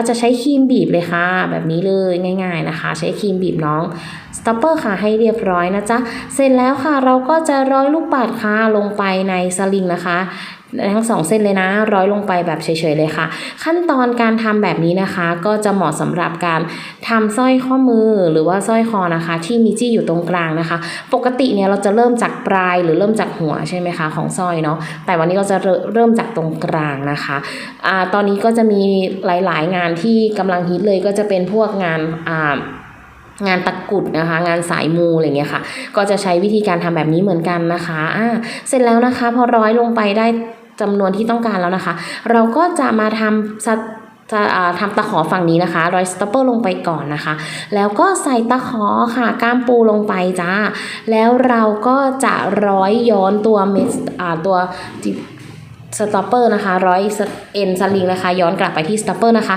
ก็จะใช้ครีมบีบเลยค่ะ แบบนี้เลยง่าย ๆนะคะ ใช้ครีมบีบน้องสต็อปเปอร์ค่ะให้เรียบร้อยนะจ๊ะเสร็จแล้วค่ะเราก็จะร้อยลูกปัดค่ะลงไปในสลิงนะคะทั้งสองเส้นเลยนะร้อยลงไปแบบเฉยๆเลยค่ะ ขั้นตอนการทำแบบนี้นะคะ ก็จะเหมาะสำหรับการทำสร้อยข้อมือหรือว่าสร้อยคอนะคะ ที่มีจี้อยู่ตรงกลางนะคะ ปกติเนี่ยเราจะเริ่มจากปลายหรือเริ่มจากหัวใช่ไหมคะของสร้อยเนาะแต่วันนี้เราจะเริ่มเริ่มจากตรงกลางนะคะอ่าตอนนี้ก็จะมีหลายๆ งานที่กำลังฮิตเลยก็จะเป็นพวกงานอ่างานตะกุดนะคะ งานสายมูอะไรเงี้ยค่ะ ก็จะใช้วิธีการทำแบบนี้เหมือนกันนะคะอ่าเสร็จแล้วนะคะ พอร้อยลงไปได้ จำนวนที่ต้องการแล้วนะคะ เราก็จะมาทำสะจะทำตะขอฝั่งนี้นะคะร้อยสต็อปเปอร์ลงไปก่อนนะคะ แล้วก็ใส่ตะขอค่ะก้ามปูลงไปจ้า แล้วเราก็จะร้อยย้อนตัวเม็ดอ่าตัวสต็อปเปอร์นะคะร้อยเอ็นสลิงนะคะ ย้อนกลับไปที่สต็อปเปอร์นะคะ